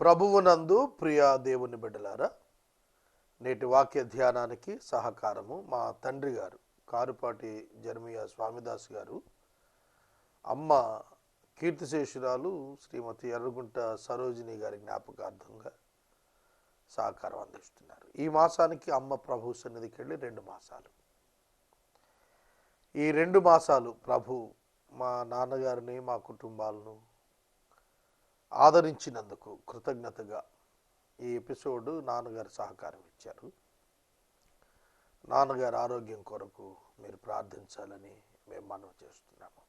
ప్రభువునందు ప్రియ దేవుని బిడ్డలారా నేటి వాక్య ధ్యానానికి సహకారము మా తండ్రి గారు కారుపాటి జర్మియా స్వామిదాస్ గారు అమ్మ కీర్తిశేషురాలు శ్రీమతి ఎర్రగుంట సరోజిని గారి జ్ఞాపకార్థంగా సహకారం అందిస్తున్నారు. ఈ మాసానికి అమ్మ ప్రభు సన్నిధికి వెళ్ళి రెండు మాసాలు. ఈ రెండు మాసాలు ప్రభు మా నాన్నగారిని మా కుటుంబాలను ఆదరించినందుకు కృతజ్ఞతగా ఈ ఎపిసోడ్ నాన్నగారు సహకారం ఇచ్చారు. నాన్నగారి ఆరోగ్యం కొరకు మీరు ప్రార్థించాలని మేము మనవి చేస్తున్నాము.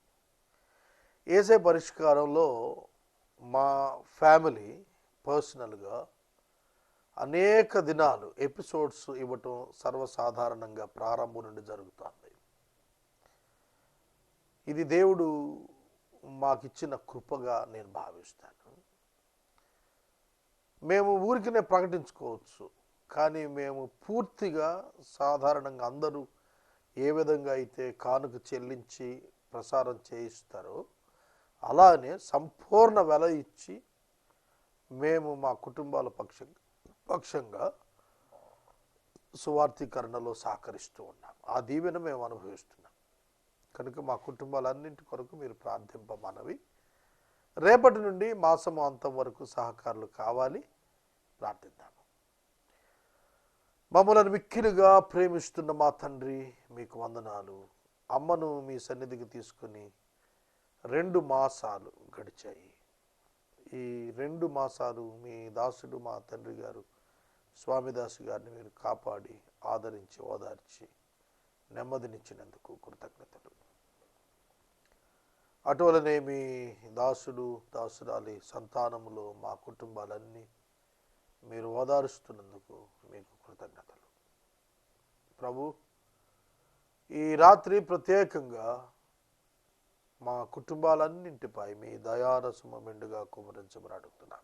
ఏసే పరిష్కారంలో మా ఫ్యామిలీ పర్సనల్గా అనేక దినాలు ఎపిసోడ్స్ ఇవ్వటం సర్వసాధారణంగా ప్రారంభం నుండి జరుగుతుంది. ఇది దేవుడు మాకిచ్చిన కృపగా నేను భావిస్తాను. మేము ఊరికినే ప్రకటించుకోవచ్చు. కానీ మేము పూర్తిగా సాధారణంగా అందరూ ఏ విధంగా అయితే కానుక చెల్లించి ప్రసారం చేయిస్తారో అలానే సంపూర్ణ వెల ఇచ్చి మేము మా కుటుంబాల పక్ష పక్షంగా సువార్థీకరణలో సహకరిస్తూ ఉన్నాం. ఆ దీవెన మేము అనుభవిస్తున్నాం. కనుక మా కుటుంబాలన్నింటి కొరకు మీరు ప్రార్థింపమనవి. రేపటి నుండి మాసము అంతం వరకు సహకారులు కావాలి. ప్రార్థిద్దాము. మమ్మలను మిక్కిలుగా ప్రేమిస్తున్న మా తండ్రి మీకు వందనాలు. అమ్మను మీ సన్నిధికి తీసుకుని రెండు మాసాలు గడిచాయి. ఈ రెండు మాసాలు మీ దాసుడు మా తండ్రి గారు స్వామిదాసు గారిని మీరు కాపాడి ఆదరించి ఓదార్చి నెమ్మదినిచ్చినందుకు కృతజ్ఞతలు. అటువలనే మీ దాసుడు దాసురాలి సంతానములో మా కుటుంబాలన్నీ మీరు ఓదారుస్తున్నందుకు మీకు కృతజ్ఞతలు. ప్రభు ఈ రాత్రి ప్రత్యేకంగా మా కుటుంబాలన్నింటిపై మీ దయారసము మెండుగా కుమరించమని అడుగుతున్నాం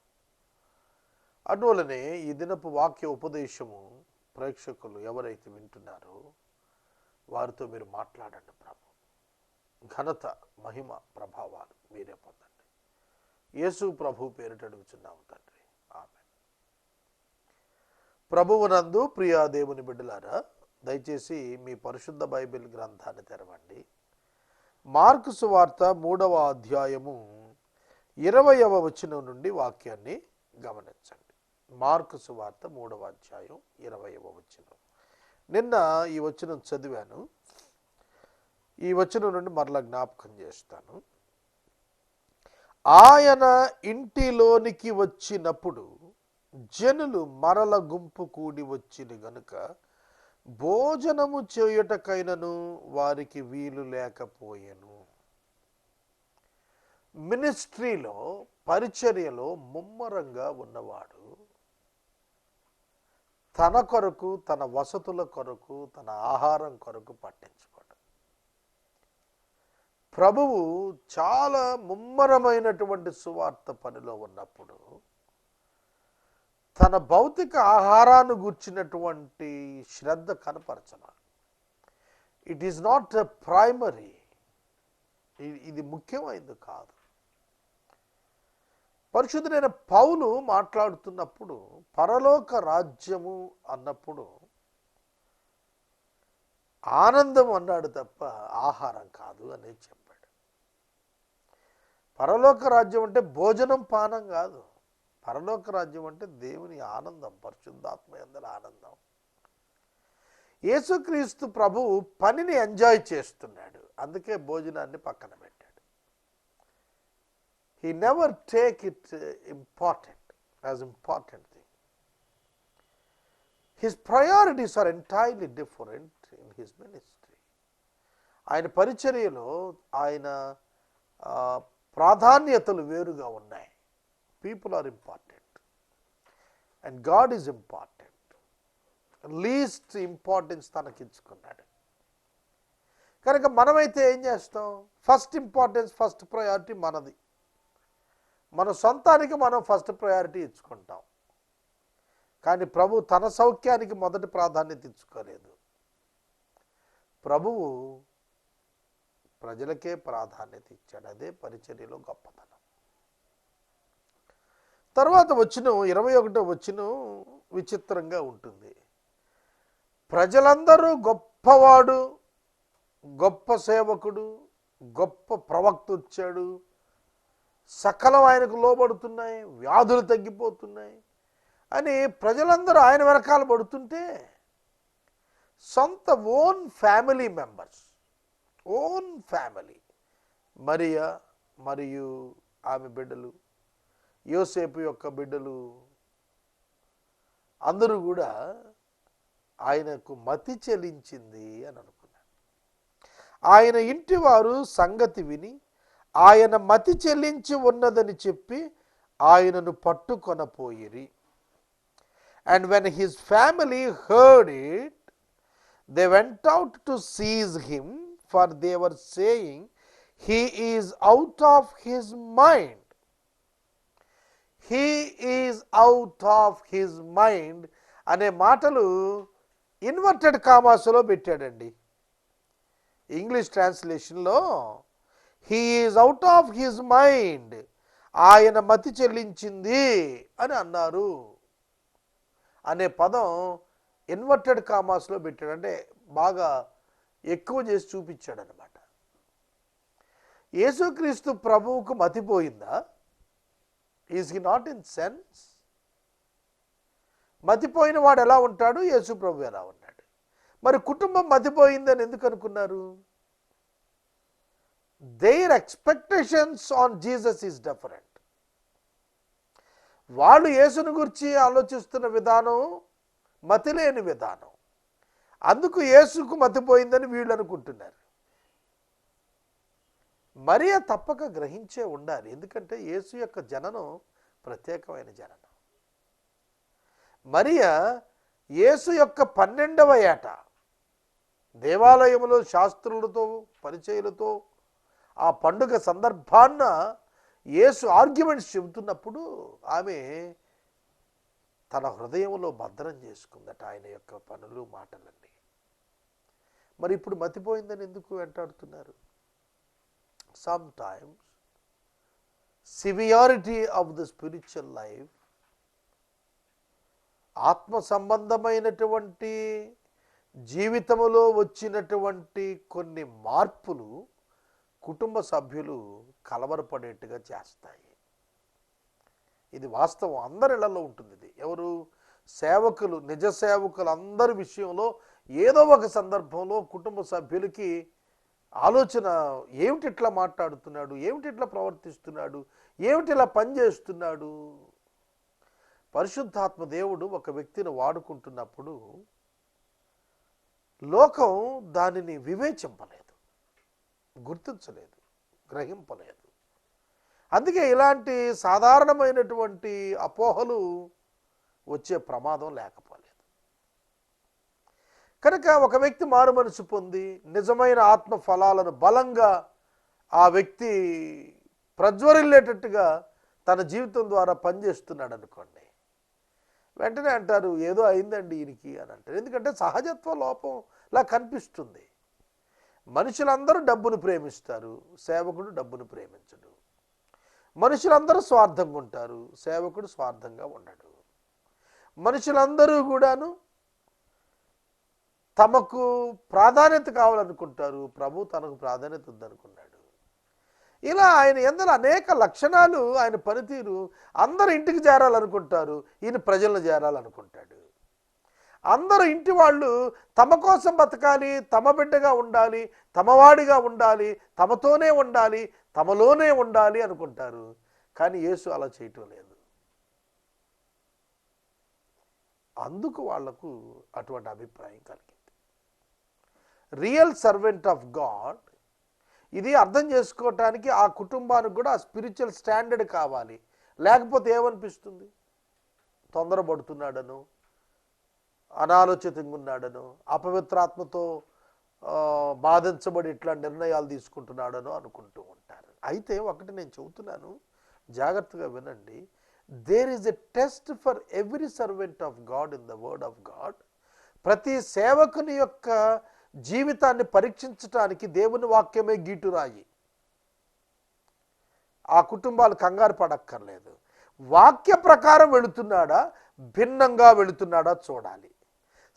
అటువలనే ఈ దినపు వాక్య ఉపదేశము ప్రేక్షకులు ఎవరైతే వింటున్నారో వారితో మీరు మాట్లాడండి ప్రభు. ఘనత మహిమ ప్రభావాలు మీరే పొందండి. యేసు ప్రభు పేరిట అడుగుచున్నాము తండ్రి. ప్రభువునందు ప్రియా దేవుని బిడ్డలారా దయచేసి మీ పరిశుద్ధ బైబిల్ గ్రంథాన్ని తెరవండి. మార్కు సువార్త మూడవ అధ్యాయము ఇరవయవ వచనం నుండి వాక్యాన్ని గమనించండి. మార్కు సువార్త మూడవ అధ్యాయం ఇరవయవ వచనం. నిన్న ఈ వచనం చదివాను. ఈ వచనం నుండి మరలా జ్ఞాపకం చేస్తాను. ఆయన ఇంటిలోనికి వచ్చినప్పుడు జనులు మరల గుంపు కూడి వచ్చిన గనుక భోజనము చేయుటకైనను వారికి వీలు లేకపోయెను. మినిస్ట్రీలో పరిచర్యలో ముమ్మరంగా ఉన్నవాడు తన కొరకు తన వసతుల కొరకు తన ఆహారం కొరకు పట్టించుకోడు. ప్రభువు చాలా ముమ్మరమైనటువంటి సువార్త పనిలో ఉన్నప్పుడు తన భౌతిక ఆహారాన్ని గూర్చినటువంటి శ్రద్ధ కనపరచన ఇట్ ఈస్ నాట్ ప్రైమరీ ఇది ముఖ్యమైనది కాదు. పరిశుద్ధుడైన పౌలు మాట్లాడుతున్నప్పుడు పరలోక రాజ్యము అన్నప్పుడు ఆనందం అన్నాడు తప్ప ఆహారం కాదు అనేది చెప్పాడు. పరలోక రాజ్యం అంటే భోజనం పానం కాదు. పరలోక రాజ్యం అంటే దేవుని ఆనందం పరిశుద్ధాత్మ అందల ఆనందం. యేసుక్రీస్తు ప్రభువు పనిని ఎంజాయ్ చేస్తున్నాడు. అందుకే భోజనాన్ని పక్కన పెట్టాడు. He never take it important as important thing his priorities are entirely different in his ministry ఆయన పరిచర్యలో ఆయన ప్రాధాన్యతలు వేరుగా ఉన్నాయి. People are important and God is important least importance తనకించుకున్నాడు కనుక మనమైతే ఏం చేస్తాం? ఫస్ట్ ఇంపార్టెన్స్ ఫస్ట్ ప్రయారిటీ మనది. మన సొంతానికి మనం ఫస్ట్ ప్రయారిటీ ఇచ్చుకుంటాం. కానీ ప్రభు తన సౌఖ్యానికి మొదటి ప్రాధాన్యత ఇచ్చుకోలేదు. ప్రభువు ప్రజలకే ప్రాధాన్యత ఇచ్చాడు. అదే పరిచర్యలో గొప్పతనం. తర్వాత వచ్చిన ఇరవై ఒకటో వచ్చిన విచిత్రంగా ఉంటుంది. ప్రజలందరూ గొప్పవాడు గొప్ప సేవకుడు గొప్ప ప్రవక్త వచ్చాడు. సకలం ఆయనకు లోబడుతున్నాయి వ్యాధులు తగ్గిపోతున్నాయి అని ప్రజలందరూ ఆయన వెనకాల పడుతుంటే సొంత own family members own family Mariya మరియు ఆమె బిడ్డలు యోసేపు యొక్క బిడ్డలు. అందరూ కూడా ఆయనకు మతి చెలించింది అని అనుకున్నాడు ఆయన ఇంటి వారు సంగతి విని ఆయన మతి చెల్లించి ఉన్నదని చెప్పి ఆయనను పట్టుకొనపోయిరి. And when his family heard it they went out to seize him for they were saying he is out of his mind he is out of his mind అనే మాటలు ఇన్వర్టెడ్ కామాసులో పెట్టాడండి. English ట్రాన్స్లేషన్లో he is out of his mind ఆయన మతి చెల్లించింది అని అన్నారు. అనే పదం ఇన్వర్టెడ్ కామాస్లో పెట్టాడు. అంటే బాగా ఎక్కువ చేసి చూపించాడు అనమాట యేసుక్రీస్తు ప్రభువుకు మతిపోయిందా is he not in sense. మతిపోయిన వాడు ఎలా ఉంటాడు? యేసు ప్రభు ఎలా ఉన్నాడు? మరి కుటుంబం మతిపోయిందని ఎందుకు అనుకున్నారు? Their expectations on Jesus is different వాళ్ళు యేసుని గురించి ఆలోచిస్తున్న విధానం మతిలేని విధానం. అందుకు యేసుకు మతిపోయిందని వీళ్ళు అనుకుంటున్నారు. మరియ తప్పక గ్రహించే ఉండాలి. ఎందుకంటే యేసు యొక్క జననం ప్రత్యేకమైన జననం. మరియ యేసు యొక్క పన్నెండవ ఏట దేవాలయంలో శాస్త్రులతో పరిచయులతో ఆ పండుగ సందర్భాన్న యేసు ఆర్గ్యుమెంట్స్ చెబుతున్నప్పుడు ఆమె తన హృదయంలో భద్రం చేసుకుందట ఆయన యొక్క పనులు మాటలన్నీ. మరి ఇప్పుడు మతిపోయిందని ఎందుకు వెంటాడుతున్నారు? Sometimes times severity of the spiritual life ఆత్మ సంబంధమైనటువంటి జీవితంలో వచ్చినటువంటి కొన్ని మార్పులు కుటుంబ సభ్యులు కలవరపడేట్టుగా చేస్తాయి. ఇది వాస్తవం. అందరిలలో ఉంటుంది ఇది. ఎవరు? సేవకులు నిజ సేవకులు అందరి విషయంలో ఏదో ఒక సందర్భంలో కుటుంబ సభ్యులకి ఆలోచన ఏమిటి ఇట్లా మాట్లాడుతున్నాడు? ఏమిటి ఇట్లా ప్రవర్తిస్తున్నాడు? ఏమిటి ఇలా పనిచేస్తున్నాడు? పరిశుద్ధాత్మ దేవుడు ఒక వ్యక్తిని వాడుకుంటున్నప్పుడు లోకం దానిని వివేచింపలేదు గుర్తించలేదు గ్రహింపలేదు. అందుకే ఇలాంటి సాధారణమైనటువంటి అపోహలు వచ్చే ప్రమాదం లేకపోతే కనుక ఒక వ్యక్తి మారు మనసు పొంది నిజమైన ఆత్మ ఫలాలను బలంగా ఆ వ్యక్తి ప్రజ్వరిల్లేటట్టుగా తన జీవితం ద్వారా పనిచేస్తున్నాడు అనుకోండి. వెంటనే అంటారు ఏదో అయిందండి ఈయనకి అని అంటారు. ఎందుకంటే సహజత్వ లోపంలా కనిపిస్తుంది. మనుషులందరూ డబ్బును ప్రేమిస్తారు సేవకుడు డబ్బును ప్రేమించడు. మనుషులందరూ స్వార్థంగా ఉంటారు సేవకుడు స్వార్థంగా ఉండడు. మనుషులందరూ కూడాను తమకు ప్రాధాన్యత కావాలనుకుంటారు. ప్రభు తనకు ప్రాధాన్యత ఉందనుకున్నాడు. ఇలా ఆయన ఎందరో అనేక లక్షణాలు ఆయన పనితీరు అందరు ఇంటికి చేరాలనుకుంటారు. ఈయన ప్రజలను చేరాలనుకుంటాడు. అందరు ఇంటి వాళ్ళు తమ కోసం బతకాలి తమ బిడ్డగా ఉండాలి తమవాడిగా ఉండాలి తమతోనే ఉండాలి తమలోనే ఉండాలి అనుకుంటారు. కానీ యేసు అలా చేయటం లేదు. అందుకు వాళ్ళకు అటువంటి అభిప్రాయం కలిగింది. Real servant of God. ఇది అర్థం చేసుకోవటానికి ఆ కుటుంబానికి కూడా ఆ స్పిరిచువల్ స్టాండర్డ్ కావాలి. లేకపోతే ఏమనిపిస్తుంది? తొందరపడుతున్నాడను అనాలోచితంగా ఉన్నాడను అపవిత్రాత్మతో బాధించబడి ఇట్లా నిర్ణయాలు తీసుకుంటున్నాడను అనుకుంటూ ఉంటారు. అయితే ఒకటి నేను చెబుతున్నాను జాగ్రత్తగా వినండి. There is a test for every servant of God in the word of God ప్రతి సేవకుని యొక్క జీవితాన్ని పరీక్షించటానికి దేవుని వాక్యమే గీటురాయి. ఆ కుటుంబాలు కంగారు పడక్కర్లేదు. వాక్య ప్రకారం వెళుతున్నాడా? భిన్నంగా వెళుతున్నాడా చూడాలి.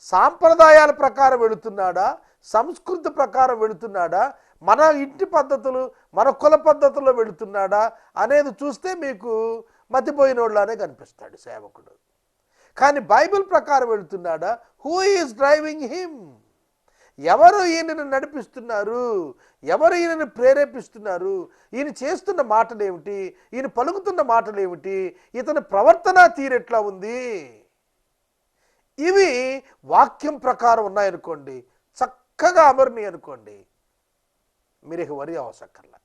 సాంప్రదాయాల ప్రకారం వెళుతున్నాడా? సంస్కృతి ప్రకారం వెళుతున్నాడా? మన ఇంటి పద్ధతులు మన కుల పద్ధతుల్లో వెళుతున్నాడా? అనేది చూస్తే మీకు మతిపోయినోళ్ళనే కనిపిస్తాడు సేవకుడు. కానీ బైబిల్ ప్రకారం వెళుతున్నాడా? హూ ఈజ్ డ్రైవింగ్ హిమ్ ఎవరు ఈయనను నడిపిస్తున్నారు? ఎవరు ఈయనను ప్రేరేపిస్తున్నారు? ఈయన చేస్తున్న మాటలు ఏమిటి ఈయన పలుకుతున్న మాటలు ఏమిటి ఇతని ప్రవర్తన తీరెట్లా ఉంది? ఇవి వాక్యం ప్రకారం ఉన్నాయనుకోండి. చక్కగా అమరుని అనుకోండి. మీరు ఇక వరి అవసక్కర్లా.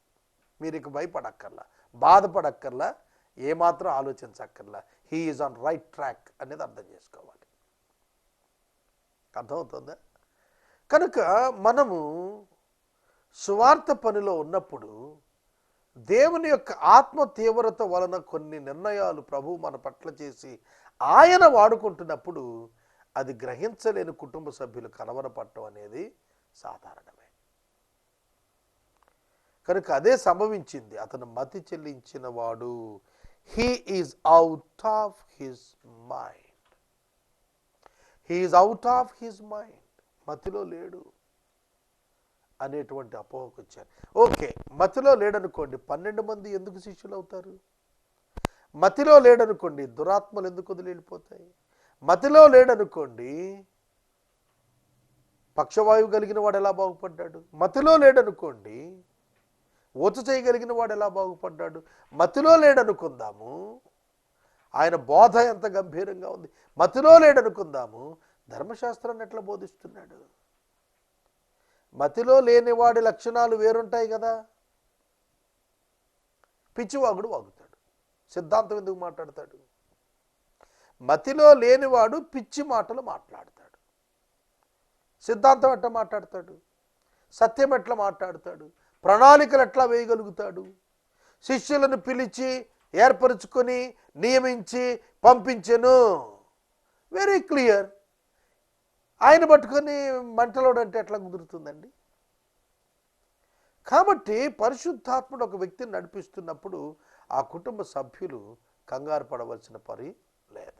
మీరు ఇక భయపడక్కర్లా. బాధపడక్కర్లా. ఏమాత్రం ఆలోచించక్కర్లా. He is on right track అనేది అర్థం చేసుకోవాలి. అర్థమవుతుందా? కనుక మనము సువార్త పనిలో ఉన్నప్పుడు దేవుని యొక్క ఆత్మ తీవ్రత వలన కొన్ని నిర్ణయాలు ప్రభు మన పట్ల చేసి ఆయన వాడుకుంటున్నప్పుడు అది గ్రహించలేని కుటుంబ సభ్యులు కలవరపడటం అనేది సాధారణమే. కనుక అదే సంభవించింది. అతను మతి చెల్లించిన వాడు he is out of his mind he is out of his mind మతిలో లేడు అనేటువంటి అపోహకు వచ్చారు. ఓకే మతిలో లేడనుకోండి పన్నెండు మంది ఎందుకు శిష్యులు అవుతారు? మతిలో లేడనుకోండి దురాత్మలు ఎందుకు వదిలిపోతాయి మతిలో లేడనుకోండి పక్షవాయువు కలిగిన వాడు ఎలా బాగుపడ్డాడు? మతిలో లేడనుకోండి ఓతు చేయగలిగిన వాడు ఎలా బాగుపడ్డాడు? మతిలో లేడనుకుందాము ఆయన బోధ ఎంత గంభీరంగా ఉంది. మతిలో లేడనుకుందాము ధర్మశాస్త్రాన్ని ఎట్లా బోధిస్తున్నాడు? మతిలో లేనివాడి లక్షణాలు వేరుంటాయి కదా. పిచ్చివాగుడు వాగుతాడు. సిద్ధాంతం ఎందుకు మాట్లాడతాడు? మతిలో లేనివాడు పిచ్చి మాటలు మాట్లాడతాడు. సిద్ధాంతం ఎట్లా మాట్లాడతాడు? సత్యం ఎట్లా మాట్లాడతాడు? ప్రణాళికలు ఎట్లా వేయగలుగుతాడు? శిష్యులను పిలిచి ఏర్పరచుకొని నియమించి పంపించెను. వెరీ క్లియర్ ఆయన పట్టుకొని మంటలోడు అంటే ఎట్లా కుదురుతుందండి? కాబట్టి పరిశుద్ధాత్ముడు ఒక వ్యక్తిని నడిపిస్తున్నప్పుడు ఆ కుటుంబ సభ్యులు కంగారు పడవలసిన పని లేదు.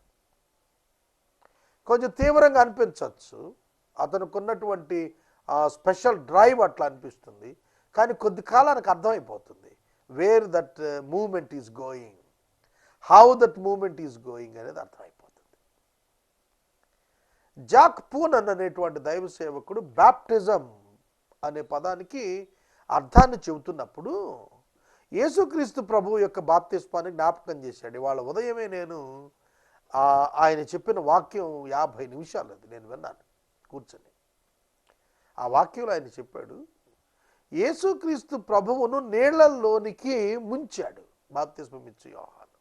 కొంచెం తీవ్రంగా అనిపించవచ్చు. అతనుకున్నటువంటి ఆ స్పెషల్ డ్రైవ్ అట్లా అనిపిస్తుంది. కానీ కొద్ది కాలానికి అర్థమైపోతుంది. Where that moment is going? How that moment is going అనేది అర్థమైపోతుంది. జాక్ పూనన్ అనేటువంటి దైవ సేవకుడు బ్యాప్టిజం అనే పదానికి అర్థాన్ని చెబుతున్నప్పుడు యేసుక్రీస్తు ప్రభు యొక్క బాప్తిస్వాన్ని జ్ఞాపకం చేశాడు. ఇవాళ ఉదయమే నేను ఆయన చెప్పిన వాక్యం యాభై నిమిషాలు అది. నేను విన్నాను. కూర్చొని. ఆ వాక్యంలో ఆయన చెప్పాడు యేసుక్రీస్తు ప్రభువును నీళ్ళలోనికి ముంచాడు. బాప్తిస్మం ఇచ్చు యోహాను.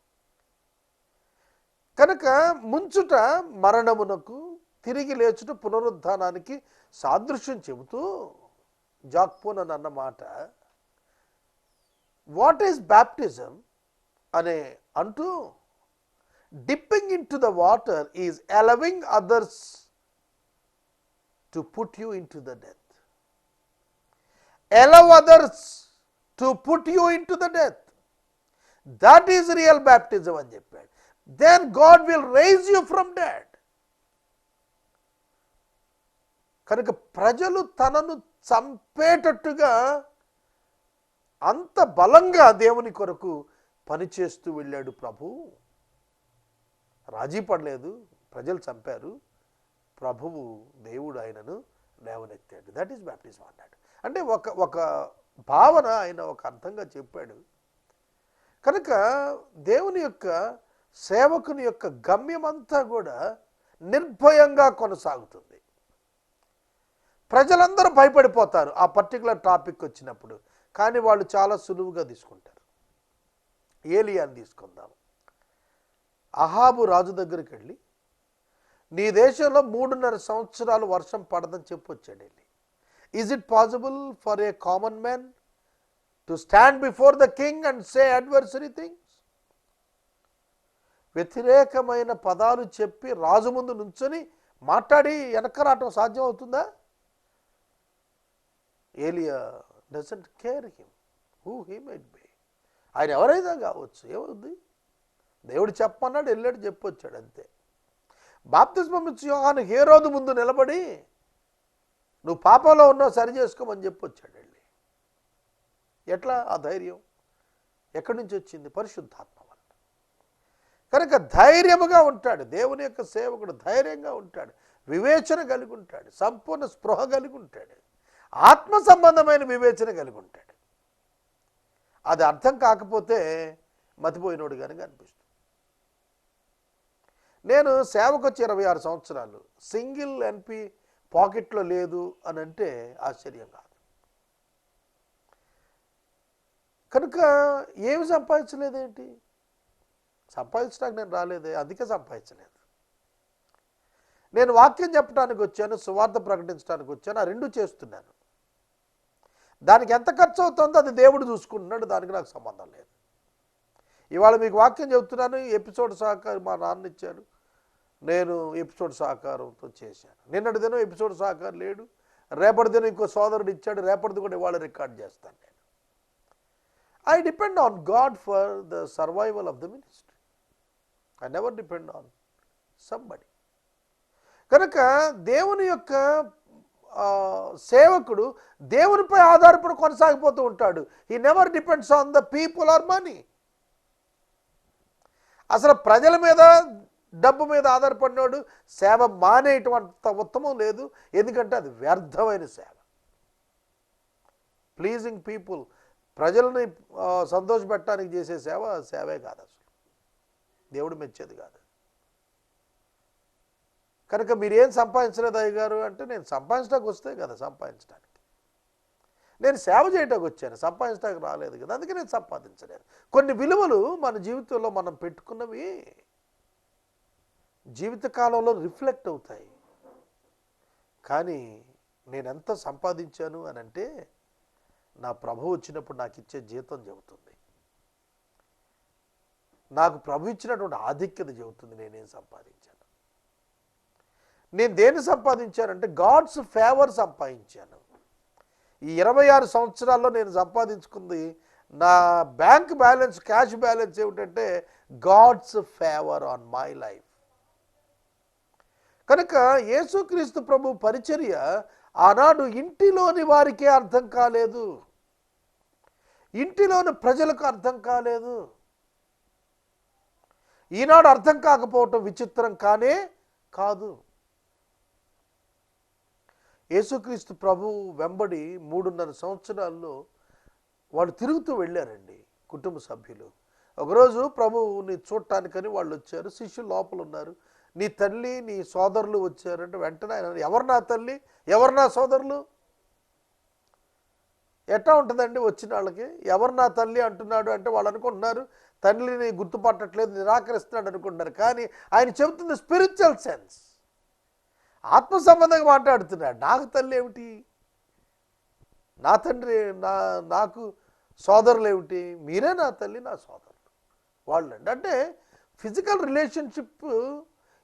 కనుక ముంచుట మరణమునకు తిరిగి లేచుట పునరుద్ధానానికి సాదృశ్యం చెబుతూ జాక్పోన్ అని అన్నమాట వాట్ ఈస్ బ్యాప్టిజం అనే అంటూ dipping into the water is allowing others to put you into the death. allow others put you into the death. That is real baptism అని చెప్పాడు. Then God will rise you from dead కనుక ప్రజలు తనను చంపేటట్టుగా అంత బలంగా దేవుని కొరకు పనిచేస్తూ వెళ్ళాడు ప్రభు. రాజీ పడలేదు ప్రజలు చంపారు ప్రభువు దేవుడు ఆయనను లేవనెత్తాడు. దట్ ఈస్ బ్యాప్టిజం అన్నాడు. అంటే ఒక ఒక భావన ఆయన ఒక అర్థంగా చెప్పాడు. కనుక దేవుని యొక్క సేవకుని యొక్క గమ్యమంతా కూడా నిర్భయంగా కొనసాగుతుంది. ప్రజలందరూ భయపడిపోతారు ఆ పర్టికులర్ టాపిక్ వచ్చినప్పుడు. కానీ వాళ్ళు చాలా సులువుగా తీసుకుంటారు. ఏలియాని తీసుకుందాం. అహాబు రాజు దగ్గరికి వెళ్ళి నీ దేశంలో మూడున్నర సంవత్సరాలు వర్షం పడదని చెప్పి వచ్చాడు వెళ్ళి. Is it possible for a common man to stand before the king and say adversary things వ్యతిరేకమైన పదాలు చెప్పి రాజు ముందు నుంచొని మాట్లాడి వెనక రావటం సాధ్యం అవుతుందా? Elijah doesn't care him who he might be ఆయన ఎవరైనా కావచ్చు. ఏమవుద్ది దేవుడు చెప్పమన్నాడు వెళ్ళాడు చెప్పొచ్చాడు అంతే. బాప్తిస్మం ఇచ్చి యోహాను ఏ రోజు ముందు నిలబడి నువ్వు పాపంలో ఉన్నావు సరి చేసుకోమని చెప్పొచ్చాడు వెళ్ళి. ఎట్లా? ఆ ధైర్యం. ఎక్కడి నుంచి వచ్చింది? పరిశుద్ధాత్మ వల్ల. కనుక ధైర్యముగా ఉంటాడు. దేవుని యొక్క సేవకుడు ధైర్యంగా ఉంటాడు. వివేచన కలిగి ఉంటాడు. సంపూర్ణ స్పృహ కలిగి ఉంటాడు. ఆత్మ సంబంధమైన వివేచన కలిగి ఉంటాడు. అది అర్థం కాకపోతే మతిపోయినోడు కనుక అనిపిస్తుంది నేను సేవకు వచ్చి ఇరవై ఆరు సంవత్సరాలు సింగిల్ ఎన్పి పాకెట్లో లేదు అని అంటే ఆశ్చర్యం కాదు. కనుక ఏమి సంపాదించలేదేంటి? సంపాదించడానికి నేను రాలేదే అందుకే సంపాదించలేదు. నేను వాక్యం చెప్పడానికి వచ్చాను సువార్త ప్రకటించడానికి వచ్చాను ఆ రెండు చేస్తున్నాను. దానికి ఎంత ఖర్చు అవుతుందో అది దేవుడు చూసుకుంటున్నాడు దానికి నాకు సంబంధం లేదు. ఇవాళ మీకు వాక్యం చెబుతున్నాను ఎపిసోడ్ సహకారం మా నాన్న ఇచ్చాడు నేను ఎపిసోడ్ సహకారంతో చేశాను. నిన్నటి దినం ఎపిసోడ్ సహకారం లేడు రేపటి దినం ఇంకో సోదరుడు ఇచ్చాడు రేపటిది కూడా ఇవాళ రికార్డ్ చేస్తాను నేను. I depend on God for the survival of the ministry I never depend on somebody కనుక దేవుని యొక్క సేవకుడు దేవునిపై ఆధారపడి కొనసాగిపోతూ ఉంటాడు. He never depends on the people or money అసలు ప్రజల మీద డబ్బు మీద ఆధారపడినోడు సేవ మానేటువంటి ఉత్తమం లేదు. ఎందుకంటే అది వ్యర్థమైన సేవ. ప్లీజింగ్ పీపుల్ ప్రజల్ని సంతోషపెట్టడానికి చేసే సేవ సేవే కాదు అసలు. దేవుడు మెచ్చేది కాదు. కనుక మీరేం సంపాదించలేదు అయ్యగారు అంటే నేను సంపాదించడానికి వస్తే కదా సంపాదించడానికి. నేను సేవ చేయడానికి వచ్చాను సంపాదించడానికి రాలేదు కదా అందుకే నేను సంపాదించలేదు. కొన్ని విలువలు మన జీవితంలో మనం పెట్టుకున్నవి జీవితకాలంలో రిఫ్లెక్ట్ అవుతాయి. కానీ నేను ఎంత సంపాదించాను అని అంటే నా ప్రభు వచ్చినప్పుడు నాకు ఇచ్చే జీతం చెబుతుంది. నాకు ప్రభు ఇచ్చినటువంటి ఆధిక్యత చెబుతుంది నేనేం సంపాదించాను. నేను దేన్ని సంపాదించానంటే గాడ్స్ ఫేవర్ సంపాదించాను. ఈ ఇరవై ఆరు సంవత్సరాల్లో నేను సంపాదించుకుంది నా బ్యాంక్ బ్యాలెన్స్ క్యాష్ బ్యాలెన్స్ ఏమిటంటే God's favour on my life కనుక యేసుక్రీస్తు ప్రభు పరిచర్య ఆనాడు ఇంటిలోని వారికే అర్థం కాలేదు. ఇంటిలోని ప్రజలకు అర్థం కాలేదు. ఈనాడు అర్థం కాకపోవటం విచిత్రం కానే కాదు. యేసుక్రీస్తు ప్రభు వెంబడి మూడున్నర సంవత్సరాల్లో వాళ్ళు తిరుగుతూ వెళ్ళారండి కుటుంబ సభ్యులు. ఒకరోజు ప్రభువుని చూడటానికని వాళ్ళు వచ్చారు శిష్యులు లోపల ఉన్నారు. నీ తల్లి నీ సోదరులు వచ్చారంటే వెంటనే ఆయన ఎవరు నా తల్లి? ఎవరు నా సోదరులు? ఎట్లా ఉంటుందండి వచ్చిన వాళ్ళకి? ఎవరు నా తల్లి అంటున్నాడు అంటే వాళ్ళు అనుకుంటున్నారు తల్లిని గుర్తుపట్టట్లేదు నిరాకరిస్తున్నాడు అనుకుంటున్నారు. కానీ ఆయన చెబుతుంది స్పిరిచువల్ సెన్స్ ఆత్మ సంబంధంగా మాట్లాడుతున్నాడు. నాకు తల్లి ఏమిటి? నా తండ్రి నా నాకు సోదరులు ఏమిటి? మీరే నా తల్లి నా సోదరులు. వాళ్ళు అంటే ఫిజికల్ రిలేషన్షిప్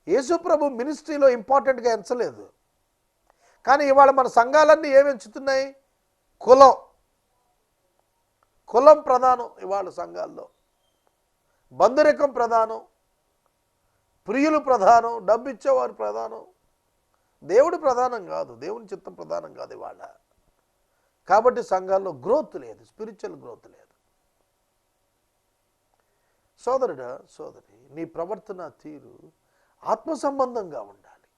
యేసుప్రభు మినిస్ట్రీలో ఇంపార్టెంట్గా ఎంచలేదు. కానీ ఇవాళ మన సంఘాలన్నీ ఏమి ఎంచుతున్నాయి? కులం. కులం ప్రధానం ఇవాళ సంఘాల్లో. బంధురికం ప్రధానం. ప్రియులు ప్రధానం. డబ్బు ఇచ్చేవారు ప్రధానం. దేవుడు ప్రధానం కాదు దేవుని చిత్తం ప్రధానం కాదు ఇవాళ. కాబట్టి సంఘాల్లో గ్రోత్ లేదు స్పిరిచువల్ గ్రోత్ లేదు. సోదరుడా సోదరి నీ ప్రవర్తన తీరు ఆత్మ సంబంధంగా ఉండాలి.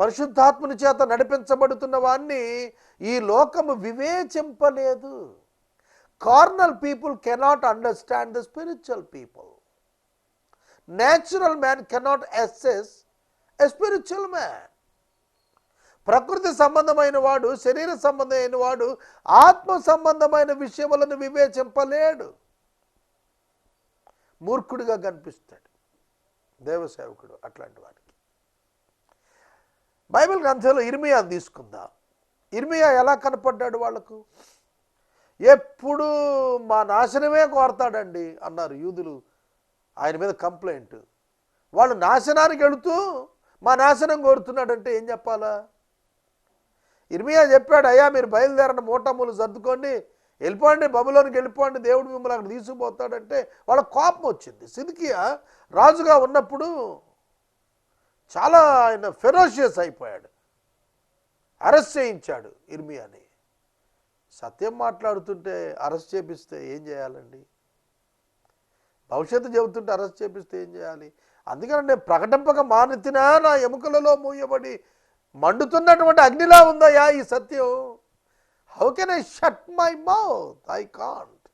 పరిశుద్ధాత్మని చేత నడిపించబడుతున్న వాణ్ణి ఈ లోకము వివేచింపలేదు. Carnal people cannot understand the spiritual people. Natural man cannot assess spiritual man ప్రకృతి సంబంధమైన వాడు శరీర సంబంధమైన వాడు ఆత్మ సంబంధమైన విషయములను వివేచింపలేడు. మూర్ఖుడిగా కనిపిస్తాడు. దేవసేవకుడు అట్లాంటి వాడికి. బైబిల్ గ్రంథంలో ఇర్మియా తీసుకుందాం. ఇర్మియా ఎలా కనపడ్డాడు వాళ్ళకు? ఎప్పుడు మా నాశనమే కోరతాడండి అన్నారు యూదులు. ఆయన మీద కంప్లైంట్. వాళ్ళు నాశనానికి వెళుతూ మా నాశనం కోరుతున్నాడంటే ఏం చెప్పాలా? ఇర్మియా చెప్పాడు అయ్యా మీరు బయలుదేరిన మూటమ్ములు సర్దుకోండి వెళ్ళిపోండి బబులోనికి వెళ్ళిపోండి దేవుడు మిమ్మల్ని అక్కడ తీసుకుపోతాడంటే వాళ్ళ కోపం వచ్చింది. సిద్కియా రాజుగా ఉన్నప్పుడు చాలా ఆయన ఫెరోషియస్ అయిపోయాడు. అరెస్ట్ చేయించాడు ఇర్మియాని. సత్యం మాట్లాడుతుంటే అరెస్ట్ చేపిస్తే ఏం చేయాలండి? భవిష్యత్తు చెబుతుంటే అరెస్ట్ చేపిస్తే ఏం చేయాలి? అందుకని నేను ప్రకటింపక మానెత్తినా నా ఎముకలలో మూయబడి మండుతున్నటువంటి అగ్నిలా ఉందయ్యా ఈ సత్యం. How can I shut my mouth I can't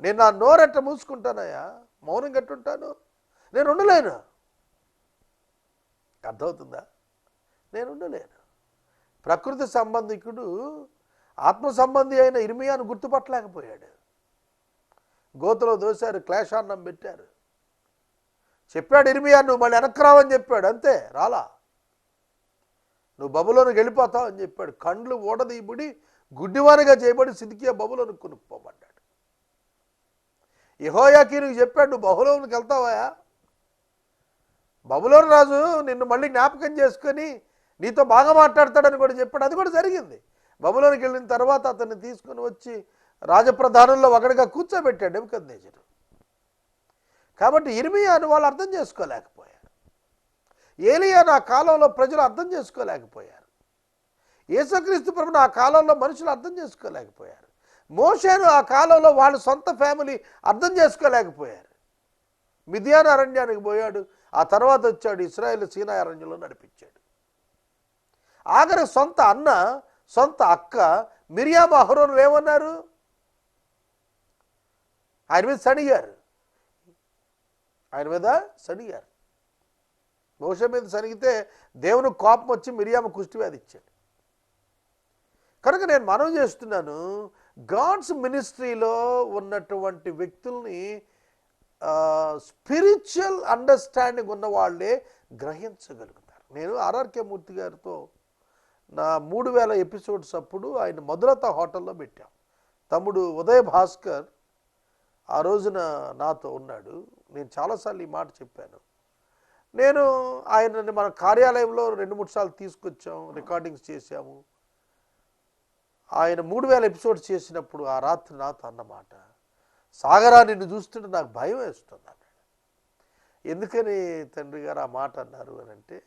నేను నా నోరెట్ట మూసుకుంటానయ్యా. మౌనం కట్టుంటాను. నేను ఉండలేను. అర్థమవుతుందా? నేను ఉండలేను. ప్రకృతి సంబంధికుడు ఆత్మ సంబంధి అయిన ఇర్మియాను గుర్తుపట్టలేకపోయాడు. గోతులో దోశారు క్లేశాన్నం పెట్టారు. చెప్పాడు ఇర్మియా నువ్వు మళ్ళీ వెనక్కి రావని చెప్పాడు అంతే రాలా. నువ్వు బబులోనికి వెళ్ళిపోతావు అని చెప్పాడు. కండ్లు ఓడదీయబడి గుడ్డివానిగా చేయబడి సిదికియా బబులోను కొనుక్కోమన్నాడు యహోయాకీనికి చెప్పాడు నువ్వు బహులోనికి వెళ్తావా? బబులోని రాజు నిన్ను మళ్ళీ జ్ఞాపకం చేసుకొని నీతో బాగా మాట్లాడతాడని కూడా చెప్పాడు. అది కూడా జరిగింది. బబులోనికి వెళ్ళిన తర్వాత అతన్ని తీసుకొని వచ్చి రాజప్రధానంలో ఒకటిగా కూర్చోబెట్టాడు నెబుకద్నేజరు. కాబట్టి ఇర్మియాను వాళ్ళు అర్థం చేసుకోలేకపోయారు. ఏలియా నా కాలంలో ప్రజలు అర్థం చేసుకోలేకపోయారు. యేసుక్రీస్తు ప్రభుని ఆ కాలంలో మనుషులు అర్థం చేసుకోలేకపోయారు. మోషేను ఆ కాలంలో వాళ్ళ సొంత ఫ్యామిలీ అర్థం చేసుకోలేకపోయారు. మిథియాన అరణ్యానికి పోయాడు. ఆ తర్వాత వచ్చాడు ఇస్రాయేల్ సీనా అరణ్యంలో నడిపించాడు. ఆఖరి సొంత అన్న సొంత అక్క మిరియా మహరోన్లు ఏమన్నారు? ఆయన మీద సణిగారు. ఆయన మీద సడిగారు మోష మీద సరిగితే దేవుని కోపం వచ్చి మిరియామ కుష్టివ్యాధి ఇచ్చాడు. కనుక నేను మనం చేస్తున్నాను గాడ్స్ మినిస్ట్రీలో ఉన్నటువంటి వ్యక్తుల్ని స్పిరిచువల్ అండర్స్టాండింగ్ ఉన్న వాళ్ళే గ్రహించగలుగుతారు. నేను ఆర్ఆర్కే మూర్తి గారితో నా మూడు వేల ఎపిసోడ్స్ అప్పుడు ఆయన మధురత హోటల్లో పెట్టాం. తమ్ముడు ఉదయ్ భాస్కర్ ఆ రోజున నాతో ఉన్నాడు. నేను చాలాసార్లు ఈ మాట చెప్పాను. నేను ఆయనని మన కార్యాలయంలో రెండు మూడు సార్లు తీసుకొచ్చాం రికార్డింగ్స్ చేశాము. ఆయన మూడు వేల ఎపిసోడ్స్ చేసినప్పుడు ఆ రాత్రి నాతో అన్నమాట సాగరా నిన్ను చూస్తుంటే నాకు భయం వేస్తుంది అన్నాడు. ఎందుకని తండ్రి గారు ఆ మాట అన్నారు అని అంటే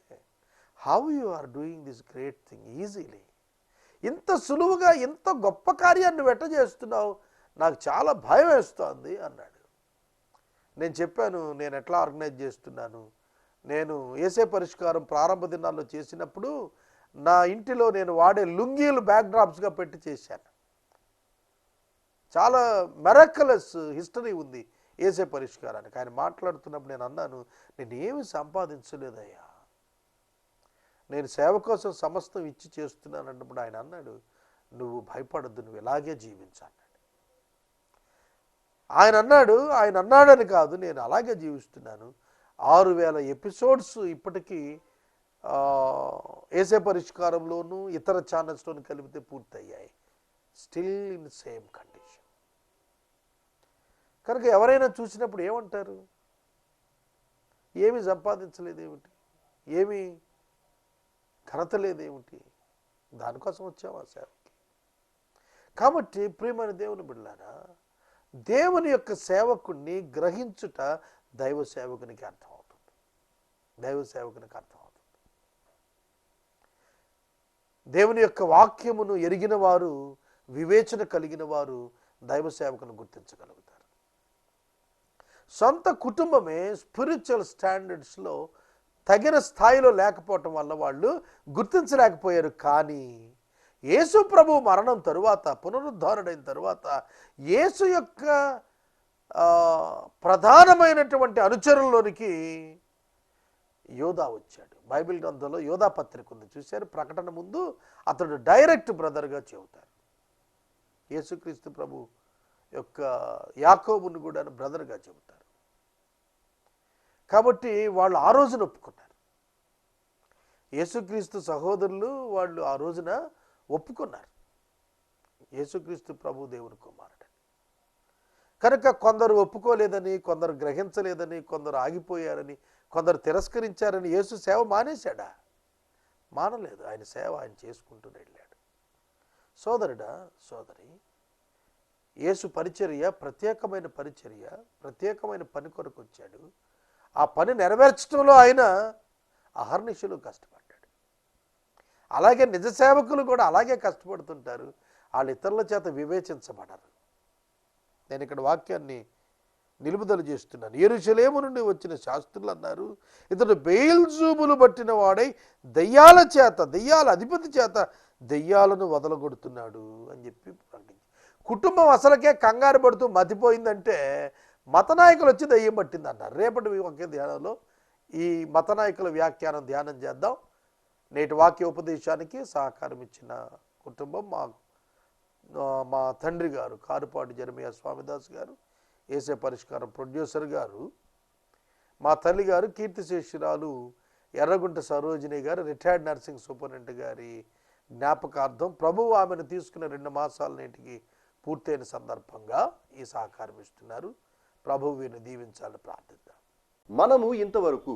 how you are doing this great thing easily ఇంత సులువుగా ఇంత గొప్ప కార్యాన్ని వెట్ట చేస్తున్నావు. నాకు చాలా భయం వేస్తోంది అన్నాడు. నేను చెప్పాను నేను ఎట్లా ఆర్గనైజ్ చేస్తున్నాను? నేను ఏసే పరిష్కారం ప్రారంభ దినాల్లో చేసినప్పుడు నా ఇంటిలో నేను వాడే లుంగీలు బ్యాక్డ్రాప్స్గా పెట్టి చేశాను. చాలా మెరకలస్ హిస్టరీ ఉంది ఏసే పరిష్కారానికి. ఆయన మాట్లాడుతున్నప్పుడు నేను అన్నాను నేను ఏమి సంపాదించలేదయ్యా. నేను సేవ కోసం సమస్తం ఇచ్చి చేస్తున్నాను అన్నప్పుడు ఆయన అన్నాడు నువ్వు భయపడద్దు నువ్వు ఇలాగే జీవించాలి ఆయన అన్నాడు ఆయన అన్నాడని కాదు నేను అలాగే జీవిస్తున్నాను. ఆరు వేల ఎపిసోడ్స్ ఇప్పటికీ ఏసే పరిష్కారంలోనూ ఇతర ఛానల్స్లోనూ కలిపితే పూర్తయ్యాయి. స్టిల్ ఇన్ సేమ్ కండిషన్ కనుక ఎవరైనా చూసినప్పుడు ఏమంటారు? ఏమి సంపాదించలేదేమిటి? ఏమి ఘనత లేదేమిటి? దానికోసం వచ్చావా సేవకి? కాబట్టి ప్రియమైన దేవుని బిడ్డలారా దేవుని యొక్క సేవకుణ్ణి గ్రహించుట దైవ సేవకునికి అర్థమవుతుంది. దైవ సేవకునికి అర్థమవుతుంది. దేవుని యొక్క వాక్యమును ఎరిగిన వారు వివేచన కలిగిన వారు దైవ సేవకును గుర్తించగలుగుతారు. సొంత కుటుంబమే స్పిరిచువల్ స్టాండర్డ్స్లో తగిన స్థాయిలో లేకపోవటం వల్ల వాళ్ళు గుర్తించలేకపోయారు. కానీ యేసు ప్రభు మరణం తరువాత పునరుద్ధారుడైన తరువాత యేసు యొక్క ప్రధానమైనటువంటి అనుచరుల్లోనికి యోధా వచ్చాడు. బైబిల్ గ్రంథంలో యోధా పత్రిక ఉంది. చూశారు? ప్రకటన ముందు అతడు డైరెక్ట్ బ్రదర్గా చెబుతారు యేసుక్రీస్తు ప్రభు యొక్క యాకోబును కూడా బ్రదర్గా చెబుతారు. కాబట్టి వాళ్ళు ఆ రోజున ఒప్పుకున్నారు. యేసుక్రీస్తు సహోదరులు వాళ్ళు ఆ రోజున ఒప్పుకున్నారు. యేసుక్రీస్తు ప్రభు దేవుని కుమారుడని కనుక కొందరు ఒప్పుకోలేదని కొందరు గ్రహించలేదని కొందరు ఆగిపోయారని కొందరు తిరస్కరించారని యేసు సేవ మానేశాడా? మానలేదు. ఆయన సేవ ఆయన చేసుకుంటూ వెళ్ళాడు. సోదరుడా సోదరి యేసు పరిచర్య ప్రత్యేకమైన పరిచర్య ప్రత్యేకమైన పని కొరకు వచ్చాడు. ఆ పని నెరవేర్చడంలో ఆయన అహర్నిశలు కష్టపడ్డాడు. అలాగే నిజ సేవకులు కూడా అలాగే కష్టపడుతుంటారు. వాళ్ళు ఇతరుల చేత వివేచించబడరు. నేను ఇక్కడ వాక్యాన్ని నిలుపుదల చేస్తున్నాను. ఎరుశలేము నుండి వచ్చిన శాస్త్రులు అన్నారు ఇతడు బెయిల్జూబులు పట్టిన వాడై దయ్యాల చేత దయ్యాల అధిపతి చేత దెయ్యాలను వదలగొడుతున్నాడు అని చెప్పి ప్రకటించి కుటుంబం అసలకే కంగారు పడుతూ మతిపోయిందంటే మత నాయకులు వచ్చి దయ్యం పట్టింది అన్నారు రేపటి ఒకే ధ్యానంలో ఈ మత నాయకుల వ్యాఖ్యానం ధ్యానం చేద్దాం. నేటి వాక్య ఉపదేశానికి సహకారం ఇచ్చిన కుటుంబం మా మా తండ్రి గారు కారుపాటి జరమయ్య స్వామిదాస్ గారు ఏసే పరిష్కారం ప్రొడ్యూసర్ గారు. మా తల్లి గారు కీర్తిశేషురాలు ఎర్రగుంట సరోజిని గారు రిటైర్డ్ నర్సింగ్ సూపరింటెండెంట్ గారి జ్ఞాపకార్థం ప్రభువు ఆమెను తీసుకున్న రెండు మాసాల నేటికి పూర్తయిన సందర్భంగా ఈ సహకారం ఇస్తున్నారు. ప్రభువు వీరిని దీవించాలని ప్రార్థిద్దాం. మనము ఇంతవరకు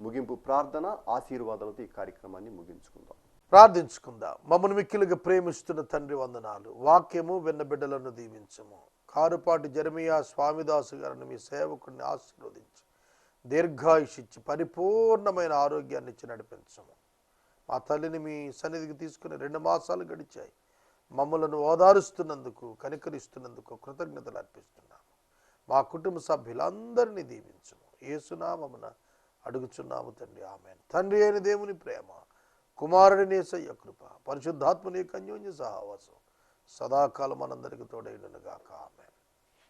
ముగింపు ప్రార్థన ఆశీర్వాదాలతో ఈ కార్యక్రమాన్ని ముగించుకుందాం. ప్రార్థించుకుందాం. మమ్మల్ని మిక్కిలుగా ప్రేమిస్తున్న తండ్రి వందనాలు. వాక్యము వెన్న బిడ్డలను దీవించము. కారుపాటి జరమియా స్వామిదాసు గారిని మీ సేవకుడిని ఆశీర్వదించి. దీర్ఘాయుషిచ్చి పరిపూర్ణమైన ఆరోగ్యాన్ని ఇచ్చి నడిపించము. మా తల్లిని మీ సన్నిధికి తీసుకుని రెండు మాసాలు గడిచాయి. మమ్మలను ఓదారుస్తున్నందుకు కనికరిస్తున్నందుకు కృతజ్ఞతలు అర్పిస్తున్నాము. మా కుటుంబ సభ్యులందరినీ దీవించము. ఏసునామమున అడుగుచున్నాము తండ్రి ఆమె తండ్రి అయిన దేవుని ప్రేమ కుమారుడి నేసయ్య కృప పరిశుద్ధాత్మని కన్యోన్య సహవాసం సదాకాలం మనందరికి తోడైనగాక ఆమె